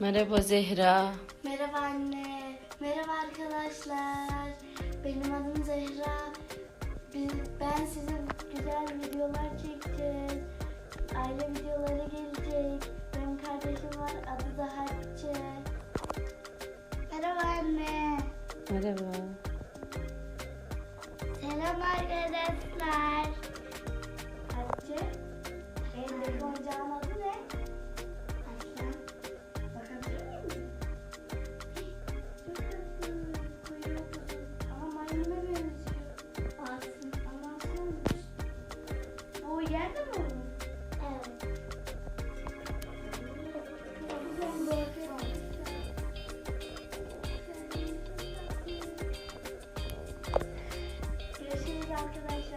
Merhaba Zehra. Merhaba anne. Merhaba arkadaşlar. Benim adım Zehra. Ben size güzel videolar çekeceğiz. Aile videoları gelecek. Benim kardeşim var. Adı da Hatice. Merhaba anne. Merhaba. Selam arkadaşlar. bir yerde mi oynuyorsun? Evet. Görüşürüz arkadaşlar.